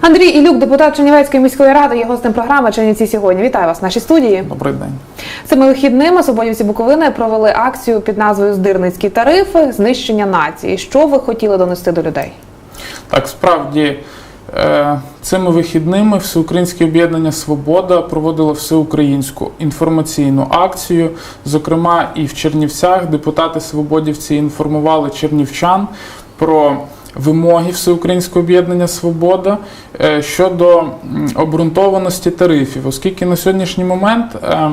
Андрій Ілюк, депутат Чернівецької міської ради, є гостем програми Чернівці сьогодні. Вітаю вас в нашій студії. Добрий день. Цими вихідними свободівці Буковини провели акцію під назвою Здирницькі тарифи знищення нації. Що ви хотіли донести до людей? Так, справді е, цими вихідними Всеукраїнське об'єднання Свобода проводило всеукраїнську інформаційну акцію. Зокрема, і в Чернівцях депутати Свободівці інформували чернівчан про вимоги Всеукраїнського об'єднання Свобода е, щодо обґрунтованості тарифів, оскільки на сьогоднішній момент. е,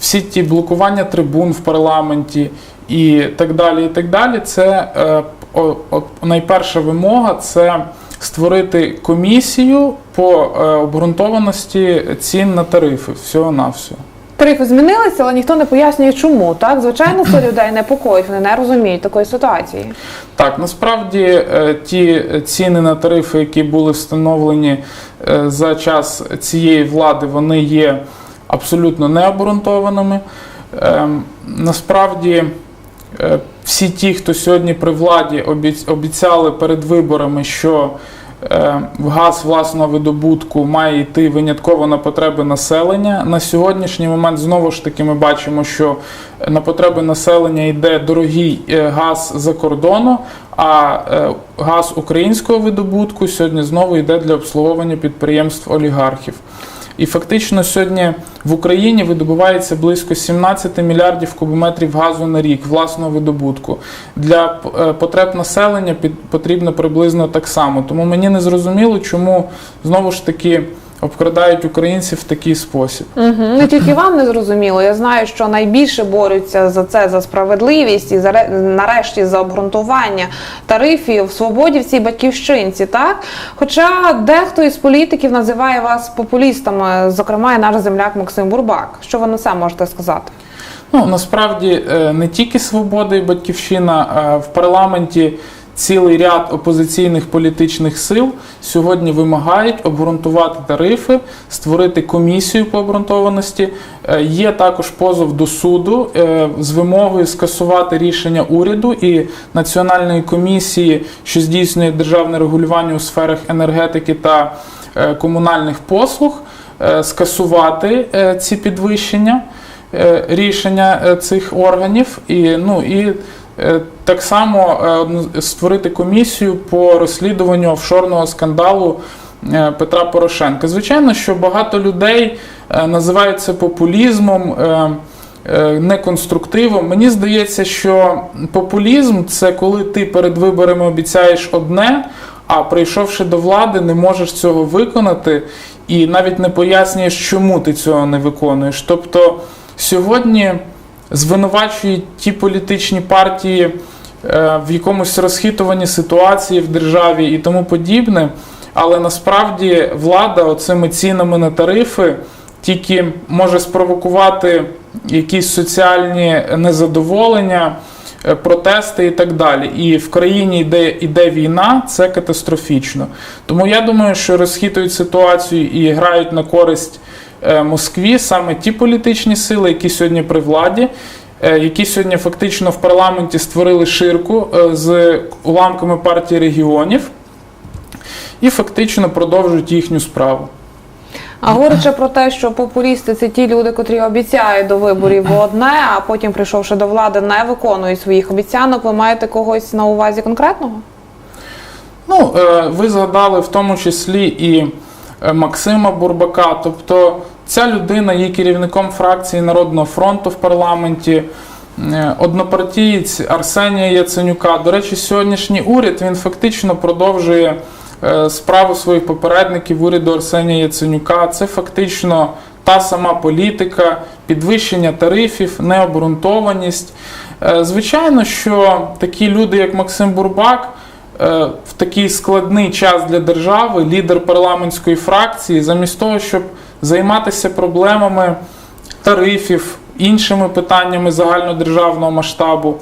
всі ті блокування трибун в парламенті і так далі, і так далі, це е, найперша вимога це створити комісію по обґрунтованості цін на тарифи. Всього на все. Тарифи змінилися, але ніхто не пояснює, чому так. Звичайно, це людей непокоїть, вони не розуміють такої ситуації. Так, насправді е, ті ціни на тарифи, які були встановлені е, за час цієї влади, вони є абсолютно необґрунтованими. Ем, Насправді, е, всі ті, хто сьогодні при владі обіцяли перед виборами, що газ власного видобутку має йти винятково на потреби населення. На сьогоднішній момент знову ж таки ми бачимо, що на потреби населення йде дорогий е, газ за кордону, а е, газ українського видобутку сьогодні знову йде для обслуговування підприємств олігархів. І фактично сьогодні в Україні видобувається близько 17 мільярдів кубометрів газу на рік власного видобутку. Для е, потреб населення потрібно приблизно так само. Тому мені не зрозуміло, чому знову ж таки обкрадають українців в такий спосіб. Угу. Не тільки вам не зрозуміло. Я знаю, що найбільше борються за це за справедливість і за нарешті за обґрунтування тарифів свободівці і батьківщинці. Так, хоча дехто із політиків називає вас популістами, зокрема і наш земляк Максим Бурбак. Що ви на це можете сказати? Ну насправді е, не тільки свобода і батьківщина в парламенті. Цілий ряд опозиційних політичних сил сьогодні вимагають обґрунтувати тарифи, створити комісію по обґрунтованості. Е, Є також позов до суду е, з вимогою скасувати рішення уряду і національної комісії, що здійснює державне регулювання у сферах енергетики та е, комунальних послуг, скасувати ці підвищення рішення цих органів, і ну і так само е, створити комісію по розслідуванню офшорного скандалу е, Петра Порошенка. Звичайно, що багато людей е, називають це популізмом. е, е, Неконструктивом. Мені здається, що популізм це коли ти перед виборами обіцяєш одне, а прийшовши до влади, не можеш цього виконати і навіть не пояснюєш, чому ти цього не виконуєш. Тобто сьогодні звинувачують ті політичні партії е, в якомусь розхитуванні ситуації в державі і тому подібне. Але насправді влада оцими цінами на тарифи тільки може спровокувати якісь соціальні незадоволення, е, протести і так далі. І в країні йде, йде війна, це катастрофічно. Тому я думаю, що розхитують ситуацію і грають на користь Москві саме ті політичні сили, які сьогодні при владі. е, Які сьогодні фактично в парламенті створили ширку е, з уламками партії регіонів і фактично продовжують їхню справу. А говорячи про те, що популісти це ті люди, котрі обіцяють до виборів одне, а потім, прийшовши до влади, не виконують своїх обіцянок. Ви маєте когось на увазі конкретного? Ну, е, ви згадали в тому числі і е, Максима Бурбака. Тобто ця людина є керівником фракції Народного фронту в парламенті, е, однопартієць Арсенія Яценюка. До речі, сьогоднішній уряд він фактично продовжує е, справу своїх попередників уряду Арсенія Яценюка. Це фактично та сама політика, підвищення тарифів, необґрунтованість. Е, Звичайно, що такі люди, як Максим Бурбак, в такий складний час для держави, лідер парламентської фракції, замість того, щоб займатися проблемами тарифів, іншими питаннями загальнодержавного масштабу,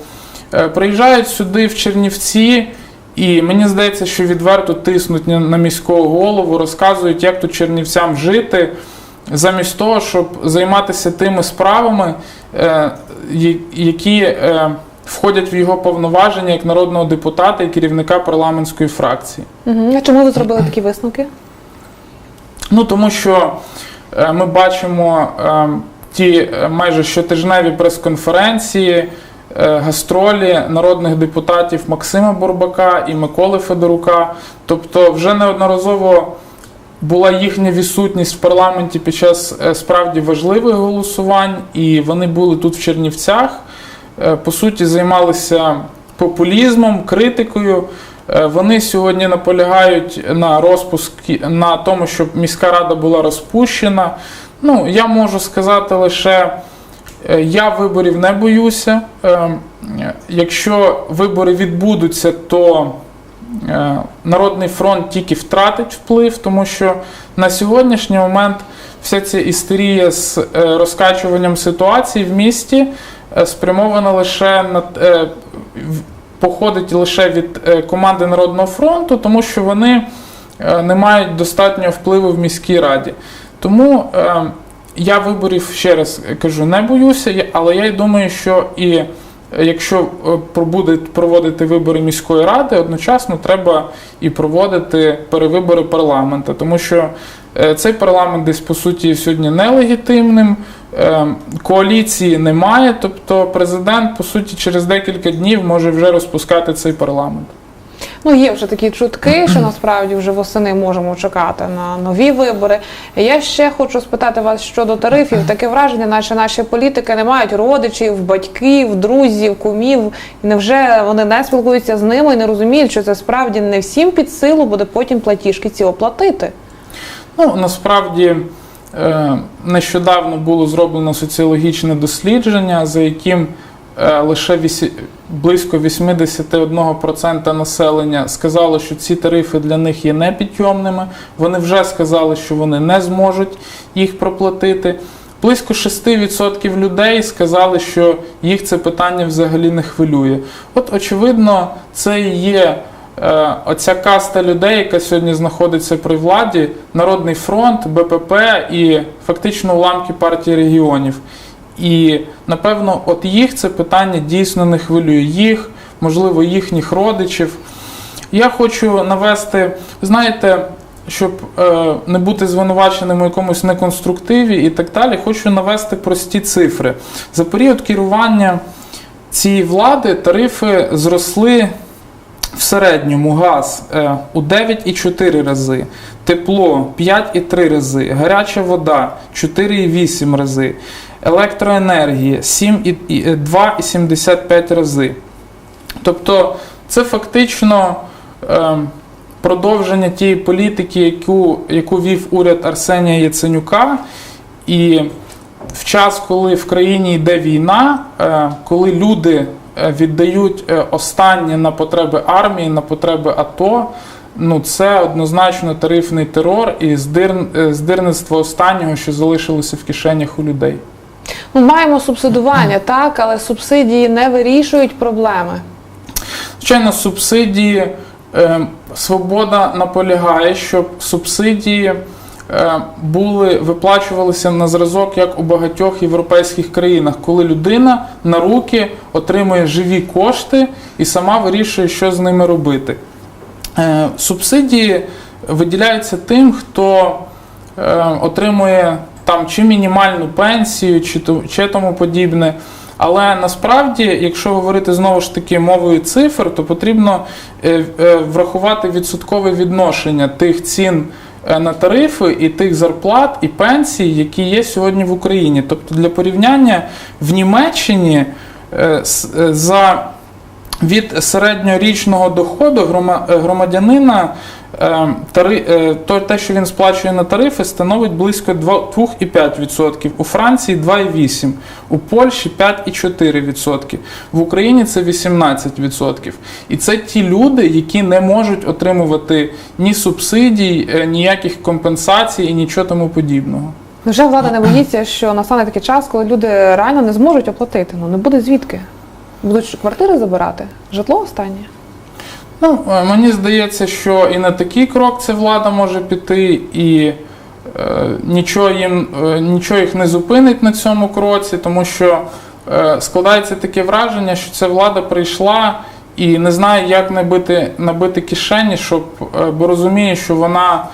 е, приїжджають сюди в Чернівці. І мені здається, що відверто тиснуть на міського голову, розказують, як тут чернівцям жити, замість того, щоб займатися тими справами, е, які е, входять в його повноваження як народного депутата і керівника парламентської фракції. А чому ви зробили такі висновки? Ну тому що ми бачимо е, ті е, майже щотижневі прес-конференції, е, гастролі народних депутатів Максима Бурбака і Миколи Федорука. Тобто, вже неодноразово була їхня відсутність в парламенті під час е, справді важливих голосувань, і вони були тут в Чернівцях. Е, По суті, займалися популізмом, критикою. Е, Вони сьогодні наполягають на розпуску на тому, щоб міська рада була розпущена. Ну, я можу сказати лише, е, я виборів не боюся. Е, Якщо вибори відбудуться, то Народний фронт тільки втратить вплив, тому що на сьогоднішній момент вся ця істерія з розкачуванням ситуації в місті спрямована лише на походить лише від е, команди Народного фронту, тому що вони е, не мають достатнього впливу в міській раді. Тому е, я виборів ще раз кажу, не боюся, але я думаю, що і якщо е, проводити вибори міської ради, одночасно треба і проводити перевибори парламенту, тому що е, цей парламент десь по суті сьогодні нелегітимним. е, Коаліції немає, тобто президент, по суті, через декілька днів може вже розпускати цей парламент. Ну, є вже такі чутки, що насправді вже восени можемо чекати на нові вибори. Я ще хочу спитати вас щодо тарифів. Таке враження, наче наші політики не мають родичів, батьків, друзів, кумів. Невже вони не спілкуються з ними і не розуміють, що це справді не всім під силу буде потім платіжки ці оплатити? Ну, насправді е, нещодавно було зроблено соціологічне дослідження, за яким лише близько 81% населення сказало, що ці тарифи для них є непідйомними. Вони вже сказали, що вони не зможуть їх проплатити. Близько 6% людей сказали, що їх це питання взагалі не хвилює. От, очевидно, це і є е, оця каста людей, яка сьогодні знаходиться при владі, Народний фронт, БПП і фактично уламки партії регіонів. І напевно, от їх це питання дійсно не хвилює. Їх, можливо, їхніх родичів. Я хочу навести, знаєте, щоб е, не бути звинуваченим у якомусь неконструктиві і так далі, хочу навести прості цифри. За період керування цієї влади тарифи зросли в середньому газ е, у 9,4 рази, тепло 5,3 рази, гаряча вода 4,8 рази, електроенергія 2,75 рази. Тобто це фактично е, продовження тієї політики, яку, яку вів уряд Арсенія Яценюка. І в час, коли в країні йде війна, е, коли люди е, віддають е, останнє на потреби армії, на потреби АТО, ну це однозначно тарифний терор і здир, е, здирництво останнього, що залишилося в кишенях у людей. Ну, маємо субсидування, так, але субсидії не вирішують проблеми. Звичайно, субсидії е, свобода наполягає, щоб субсидії е, були виплачувалися на зразок, як у багатьох європейських країнах, коли людина на руки отримує живі кошти і сама вирішує, що з ними робити. Е, Субсидії виділяються тим, хто е, отримує там чи мінімальну пенсію, чи, чи тому подібне. Але насправді, якщо говорити знову ж таки мовою цифр, то потрібно е, е, врахувати відсоткове відношення тих цін е, на тарифи і тих зарплат і пенсій, які є сьогодні в Україні. Тобто для порівняння в Німеччині за від середньорічного доходу громадянина то, те, що він сплачує на тарифи, становить близько 2 2,5%. У Франції 2,8%, у Польщі 5,4%, в Україні це 18%. І це ті люди, які не можуть отримувати ні субсидій, е, ніяких компенсацій і нічого тому подібного. Вже влада не боїться, що настане такий час, коли люди реально не зможуть оплатити. Ну не буде звідки. Будуть квартири забирати, житло останнє. Ну, е, мені здається, що і на такий крок ця влада може піти, і е, нічого їм е, нічого їх не зупинить на цьому кроці, тому що е, складається таке враження, що ця влада прийшла і не знає, як набити, набити кишені, щоб, е, бо розуміє, що вона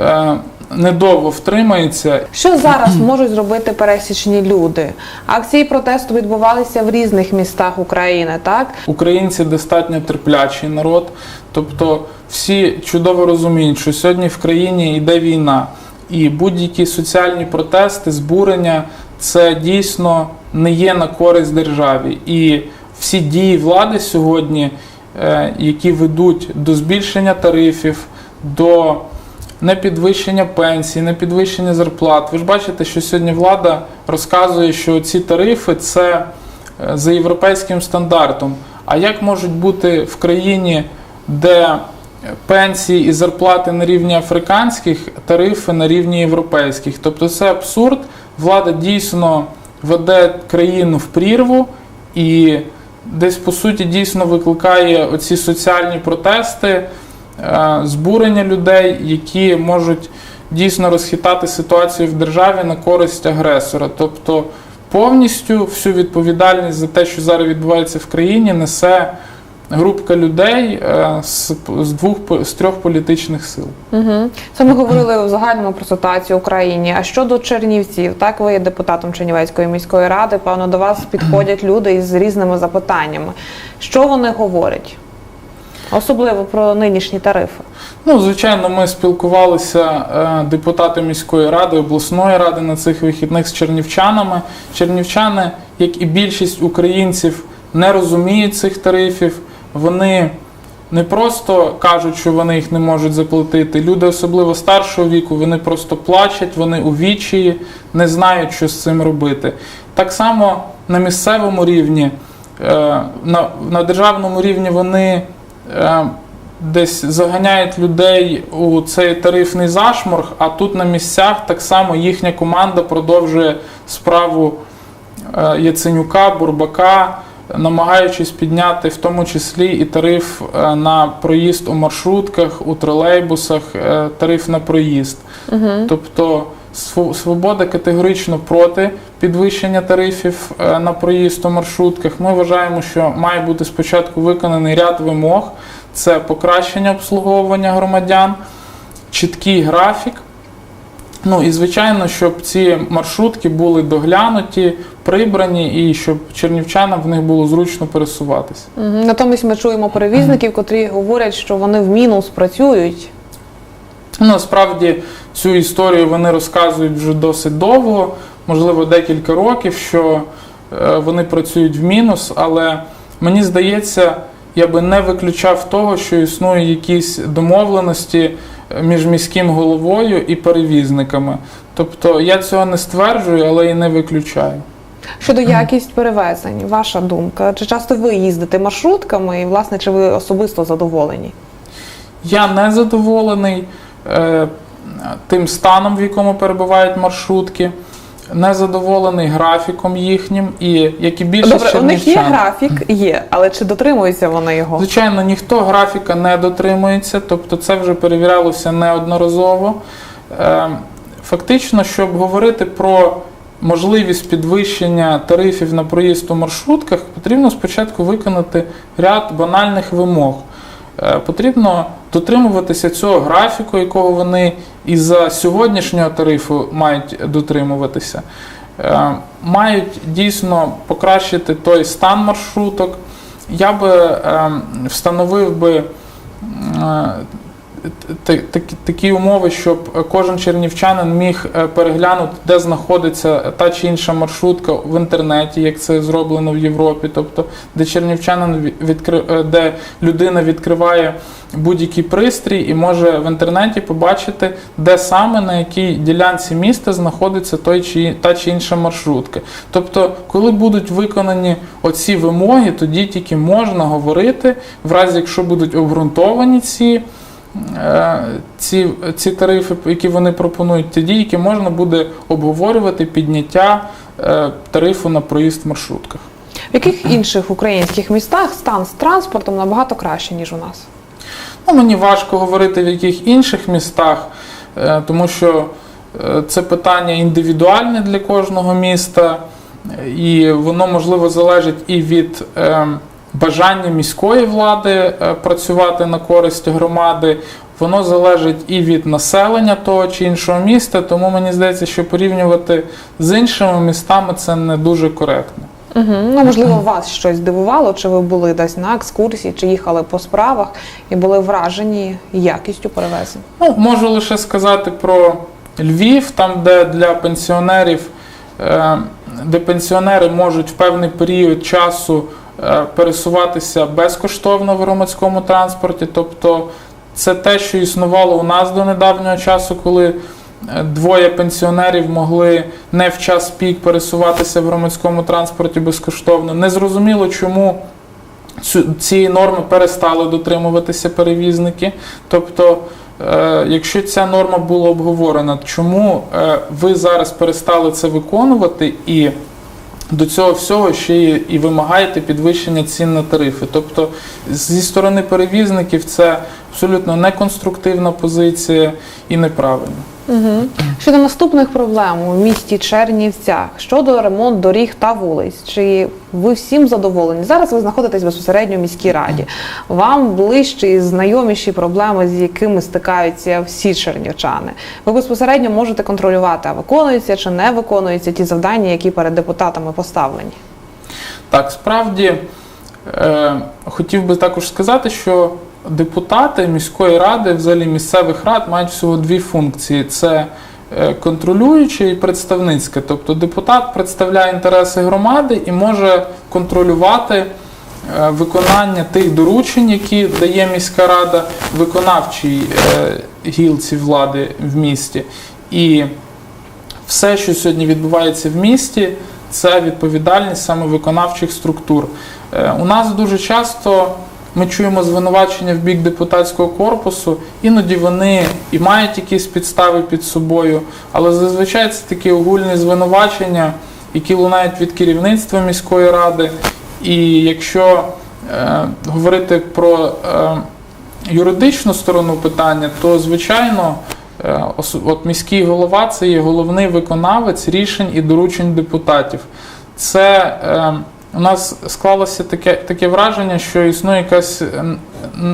е, недовго втримається Що зараз можуть зробити пересічні люди? Акції протесту відбувалися в різних містах України, так? Українці достатньо терплячий народ, тобто всі чудово розуміють, що сьогодні в країні йде війна, і будь-які соціальні протести, збурення це дійсно не є на користь державі. І всі дії влади сьогодні, е, які ведуть до збільшення тарифів, до непідвищення пенсій, непідвищення зарплат. Ви ж бачите, що сьогодні влада розказує, що ці тарифи це е, за європейським стандартом. А як можуть бути в країні, де пенсії і зарплати на рівні африканських, тарифи на рівні європейських? Тобто це абсурд. Влада дійсно веде країну в прірву і десь по суті дійсно викликає оці соціальні протести, збурення людей, які можуть дійсно розхитати ситуацію в державі на користь агресора. Тобто повністю всю відповідальність за те, що зараз відбувається в країні, несе групка людей е, з, з двох з трьох політичних сил. Угу. Це ми говорили в загальному про ситуацію в Україні. А щодо Чернівців, так ви є депутатом Чернівецької міської ради. Певно, до вас підходять люди із різними запитаннями. Що вони говорять? Особливо про нинішні тарифи. Ну, звичайно, ми спілкувалися е, депутати міської ради, обласної ради на цих вихідних з чернівчанами. Чернівчани, як і більшість українців, не розуміють цих тарифів. Вони не просто кажуть, що вони їх не можуть заплатити. Люди, особливо старшого віку, вони просто плачуть, вони у відчаї, не знають, що з цим робити. Так само на місцевому рівні, е, на державному рівні вони. Е, десь заганяють людей у цей тарифний зашморг, а тут на місцях так само їхня команда продовжує справу е, Яценюка, Бурбака, намагаючись підняти в тому числі і тариф е, на проїзд у маршрутках, у тролейбусах, тариф на проїзд. Тобто Св- Свобода категорично проти підвищення тарифів е, на проїзд у маршрутках. Ми вважаємо, що має бути спочатку виконаний ряд вимог: це покращення обслуговування громадян, чіткий графік. Ну і звичайно, щоб ці маршрутки були доглянуті, прибрані, і щоб чернівчанам в них було зручно пересуватися. Натомість ми чуємо перевізників, котрі говорять, що вони в мінус працюють. Ну, Насправді цю історію вони розказують вже досить довго, можливо, декілька років, що е, вони працюють в мінус, але мені здається, я би не виключав того, що існують якісь домовленості е, між міським головою і перевізниками. Тобто я цього не стверджую, але і не виключаю. Щодо якість перевезень, ваша думка? Чи часто ви їздите маршрутками і, власне, чи ви особисто задоволені? Я не задоволений тим станом, в якому перебувають маршрутки, не задоволений графіком їхнім, і як і більшість Добре, у них є графік, є, але чи дотримуються вони його? Звичайно, ніхто графіка не дотримується, тобто це вже перевірялося неодноразово. Е, Фактично, щоб говорити про можливість підвищення тарифів на проїзд у маршрутках, потрібно спочатку виконати ряд банальних вимог. Е, Потрібно дотримуватися цього графіку, якого вони і за сьогоднішнього тарифу мають дотримуватися. Е, Мають дійсно покращити той стан маршруток. Я би е, встановив би е, такі- умови, щоб кожен чернівчанин міг е, переглянути, де знаходиться та чи інша маршрутка в інтернеті, як це зроблено в Європі. Тобто, де чернівчанин ві- відкри... е, де людина відкриває будь-який пристрій і може в інтернеті побачити, де саме на якій ділянці міста знаходиться той чи та чи інша маршрутка. Тобто, коли будуть виконані оці вимоги, тоді тільки можна говорити, в разі якщо будуть обґрунтовані ці. Е, ці, ці тарифи, які вони пропонують, тоді, які можна буде обговорювати підняття е, тарифу на проїзд в маршрутках. В яких інших українських містах стан з транспортом набагато краще, ніж у нас? Ну, мені важко говорити в яких інших містах, е, тому що це питання індивідуальне для кожного міста. і воно можливо залежить і від е, бажання міської влади е, працювати на користь громади. Воно залежить і від населення того чи іншого міста, тому мені здається, що порівнювати з іншими містами це не дуже коректно. Угу. Ну, можливо, вас щось здивувало, чи ви були десь на екскурсії, чи їхали по справах і були вражені якістю перевезень. Ну, можу лише сказати про Львів, там, де для пенсіонерів, е, де пенсіонери можуть в певний період часу пересуватися безкоштовно в громадському транспорті. Тобто це те, що існувало у нас до недавнього часу, коли е, двоє пенсіонерів могли не в час пік пересуватися в громадському транспорті безкоштовно. Незрозуміло, чому цієї норми перестали дотримуватися перевізники. Тобто, е, якщо ця норма була обговорена, чому е, ви зараз перестали це виконувати і до цього всього ще і вимагаєте підвищення цін на тарифи? Тобто, зі сторони перевізників це абсолютно неконструктивна позиція і неправильно. Угу. Щодо наступних проблем у місті Чернівцях щодо ремонт доріг та вулиць, чи ви всім задоволені? Зараз ви знаходитесь безпосередньо в міській раді. Вам ближчі і знайоміші проблеми, з якими стикаються всі чернівчани. Ви безпосередньо можете контролювати, а виконуються чи не виконуються ті завдання, які перед депутатами поставлені. Так, справді е, хотів би також сказати, що депутати міської ради, взагалі місцевих рад, мають всього дві функції: це е, контролююча і представницька. Тобто депутат представляє інтереси громади і може контролювати е, виконання тих доручень, які дає міська рада виконавчій е, гілці влади в місті. І все, що сьогодні відбувається в місті, це відповідальність саме виконавчих структур. У нас дуже часто ми чуємо звинувачення в бік депутатського корпусу, іноді вони і мають якісь підстави під собою, але зазвичай це такі огульні звинувачення, які лунають від керівництва міської ради. І якщо е, говорити про е, юридичну сторону питання, то звичайно. Е, От міський голова це є головний виконавець рішень і доручень депутатів. Це е, у нас склалося таке, таке враження, що існує якась е,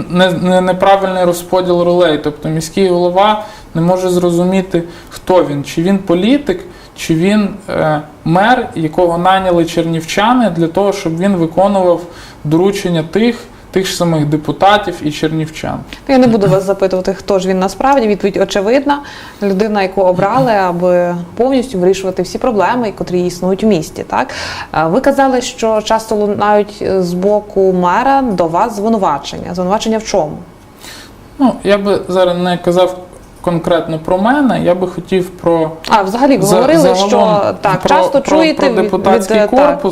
не, не, неправильний розподіл ролей. Тобто міський голова не може зрозуміти, хто він, чи він політик, чи він е, мер, якого наняли чернівчани для того, щоб він виконував доручення тих, тих ж самих депутатів і чернівчан. Я не буду вас запитувати, хто ж він насправді. Відповідь очевидна. Людина, яку обрали, аби повністю вирішувати всі проблеми, котрі існують в місті. Так ви казали, що часто лунають з боку мера до вас звинувачення. Звинувачення в чому? Ну, я би зараз не казав конкретно про мене, я би хотів про А взагалі ви за- говорили, що так про, часто про, чуєте про депутатський від, е, так.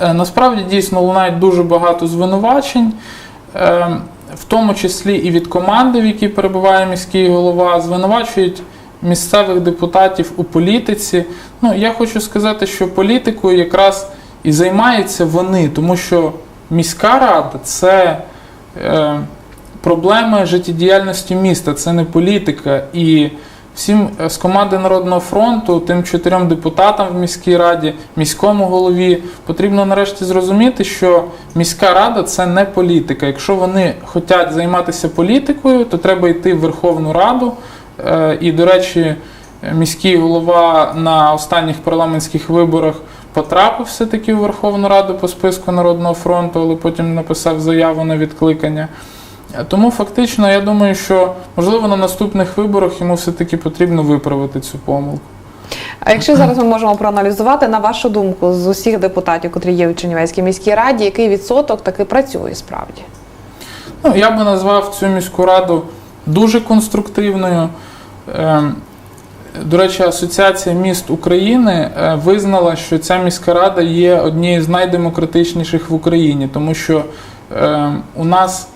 Е, Насправді дійсно лунають дуже багато звинувачень, е, в тому числі і від команди, в якій перебуває міський голова, звинувачують місцевих депутатів у політиці. Ну, я хочу сказати, що політикою якраз і займаються вони, тому що міська рада це е, проблеми життєдіяльності міста, це не політика. І всім е, з команди Народного фронту, тим чотирьом депутатам в міській раді, міському голові, потрібно нарешті зрозуміти, що міська рада це не політика. Якщо вони хочуть займатися політикою, то треба йти в Верховну Раду. Е, І, до речі, міський голова на останніх парламентських виборах потрапив все-таки в Верховну Раду по списку Народного фронту, але потім написав заяву на відкликання. Тому фактично я думаю, що можливо на наступних виборах йому все-таки потрібно виправити цю помилку. А якщо зараз ми можемо проаналізувати, на вашу думку, з усіх депутатів, котрі є в Чернівецькій міській раді, який відсоток таки працює справді? Ну, я би назвав цю міську раду дуже конструктивною. Ем, До речі, Асоціація міст України е, визнала, що ця міська рада є однією з найдемократичніших в Україні, тому що ем, у нас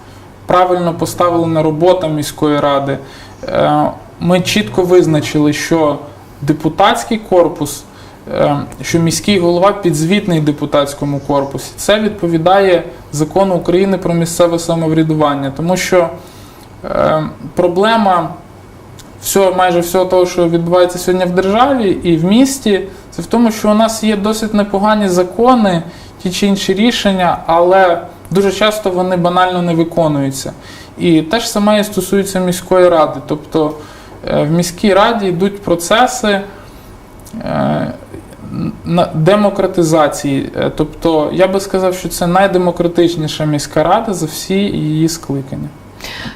правильно поставлена робота міської ради. Е, Ми чітко визначили, що депутатський корпус, е, що міський голова підзвітний депутатському корпусі. Це відповідає закону України про місцеве самоврядування, тому що е, проблема всього, майже всього того, що відбувається сьогодні в державі і в місті, Це в тому, що у нас є досить непогані закони, ті чи інші рішення, але дуже часто вони банально не виконуються. І те ж саме і стосується міської ради. Тобто е, в міській раді йдуть процеси е, демократизації. Е, Тобто, я би сказав, що це найдемократичніша міська рада за всі її скликання.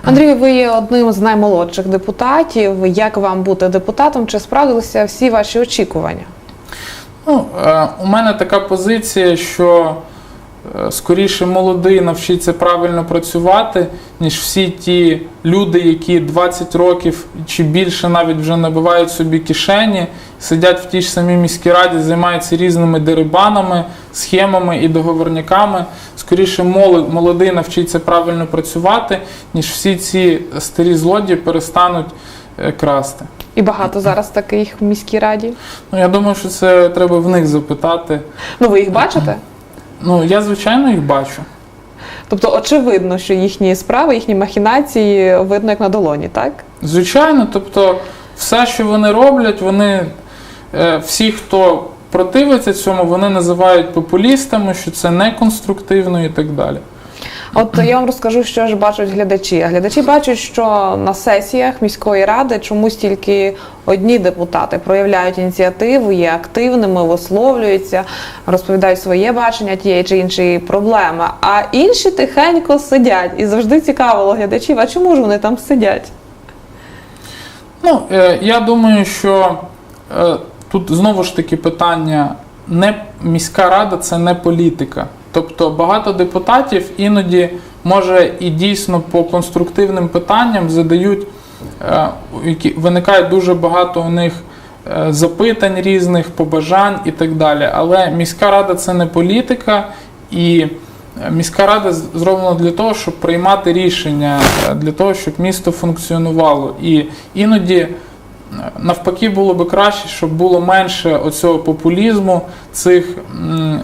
Андрій, ви є одним з наймолодших депутатів. Як вам бути депутатом? Чи справдилися всі ваші очікування? Ну, у мене така позиція, що скоріше молодий навчиться правильно працювати, ніж всі ті люди, які 20 років чи більше навіть вже набивають собі кишені, сидять в тій ж самій міській раді, займаються різними дерибанами, схемами і договорниками. Скоріше молод- молодий навчиться правильно працювати, ніж всі ці старі злодії перестануть е, красти. І багато зараз таких в міській раді. Ну, я думаю, що це треба в них запитати. Ну, ви їх бачите? Ну, я звичайно їх бачу. Тобто, очевидно, що їхні справи, їхні махінації видно як на долоні, так? Звичайно, тобто, все, що вони роблять, вони е, всі, хто противиться цьому, вони називають популістами, що це неконструктивно і так далі. От я вам розкажу, що ж бачать глядачі. А Глядачі бачать, що на сесіях міської ради чомусь тільки одні депутати проявляють ініціативу, є активними, висловлюються, розповідають своє бачення тієї чи іншої проблеми. А інші тихенько сидять. І завжди цікавило глядачів, а чому ж вони там сидять? Ну, е, я думаю, що е, тут знову ж таки питання: не міська рада це не політика. Тобто багато депутатів іноді може і дійсно по конструктивним питанням задають, е, які виникає дуже багато у них е, запитань різних, побажань і так далі. Але міська рада це не політика і. е, Міська рада зроблена для того, щоб приймати рішення, для того, щоб місто функціонувало. І іноді навпаки було би краще, щоб було менше оцього популізму, цих м,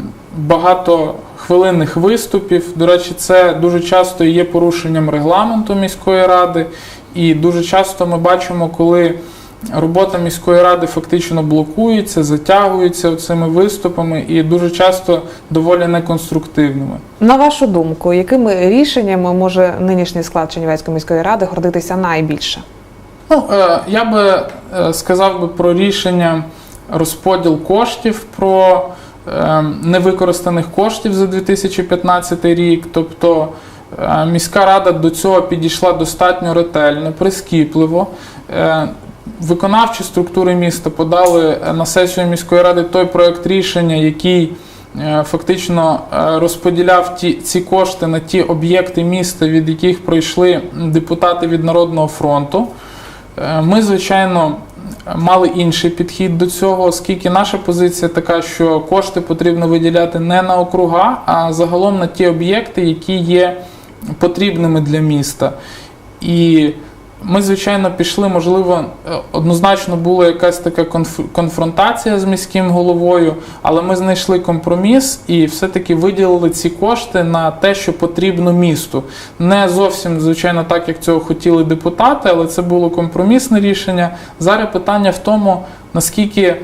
багатохвилинних виступів. До речі, це дуже часто є порушенням регламенту міської ради, і дуже часто ми бачимо, коли робота міської ради фактично блокується, затягується цими виступами, і дуже часто доволі неконструктивними. На вашу думку, якими рішеннями може нинішній склад Чернівецької міської ради гордитися найбільше? Ну, е, я би е, сказав би про рішення розподіл коштів, про невикористаних коштів за 2015 рік. Тобто е, міська рада до цього підійшла достатньо ретельно, прискіпливо. Е, Виконавчі структури міста подали е, на сесію міської ради той проект рішення, який е, фактично розподіляв ті, ці кошти на ті об'єкти міста, від яких пройшли депутати від Народного фронту. Ми, звичайно, мали інший підхід до цього, оскільки наша позиція така, що кошти потрібно виділяти не на округа, а загалом на ті об'єкти, які є потрібними для міста. І ми, звичайно, пішли, можливо, е, однозначно була якась така конфронтація з міським головою, але ми знайшли компроміс і все-таки виділили ці кошти на те, що потрібно місту. Не зовсім, звичайно, так, як цього хотіли депутати, але це було компромісне рішення. Зараз питання в тому, наскільки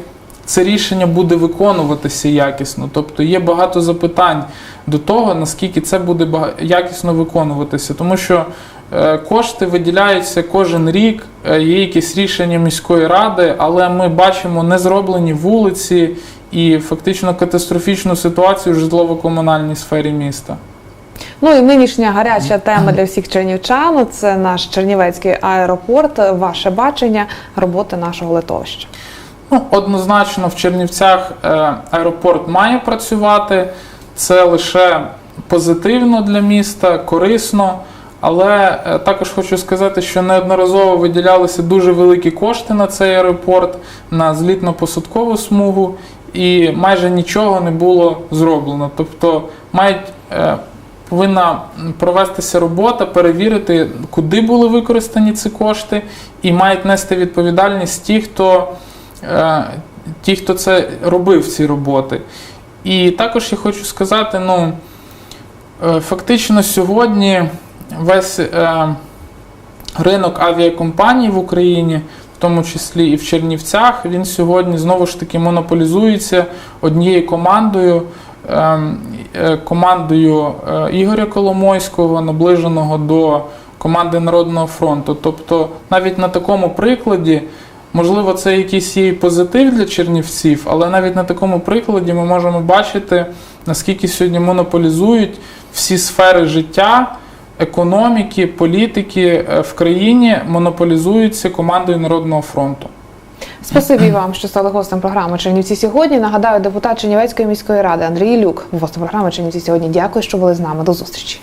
це рішення буде виконуватися якісно. Тобто є багато запитань до того, наскільки це буде якісно виконуватися. Тому що кошти виділяються кожен рік, е, є якісь рішення міської ради, але ми бачимо незроблені вулиці і фактично катастрофічну ситуацію в житлово-комунальній сфері міста. Ну і нинішня гаряча тема для всіх чернівчан це наш Чернівецький аеропорт. Ваше бачення роботи нашого литовища. Ну, однозначно, в Чернівцях е, аеропорт має працювати. Це лише позитивно для міста, корисно. Але е, також хочу сказати, що неодноразово виділялися дуже великі кошти на цей аеропорт, на злітно-посадкову смугу, і майже нічого не було зроблено. Тобто мають. е, Повинна провестися робота, перевірити, куди були використані ці кошти, і мають нести відповідальність ті, хто е, ті, хто це робив ці роботи. І також я хочу сказати: ну, фактично сьогодні весь е, ринок авіакомпаній в Україні в тому числі і в Чернівцях, він сьогодні знову ж таки монополізується однією командою. ем, е, Командою е, Ігоря Коломойського, наближеного до команди Народного фронту. Тобто, навіть на такому прикладі, можливо, це якийсь є позитив для чернівців, але навіть на такому прикладі ми можемо бачити, наскільки сьогодні монополізують всі сфери життя, економіки, політики е, в країні монополізуються командою Народного фронту. Спасибі вам, що стали гостем програми Чернівці сьогодні. Нагадаю, депутат Чернівецької міської ради Андрій Люк, гостем програми Чернівці сьогодні. Дякую, що були з нами. До зустрічі.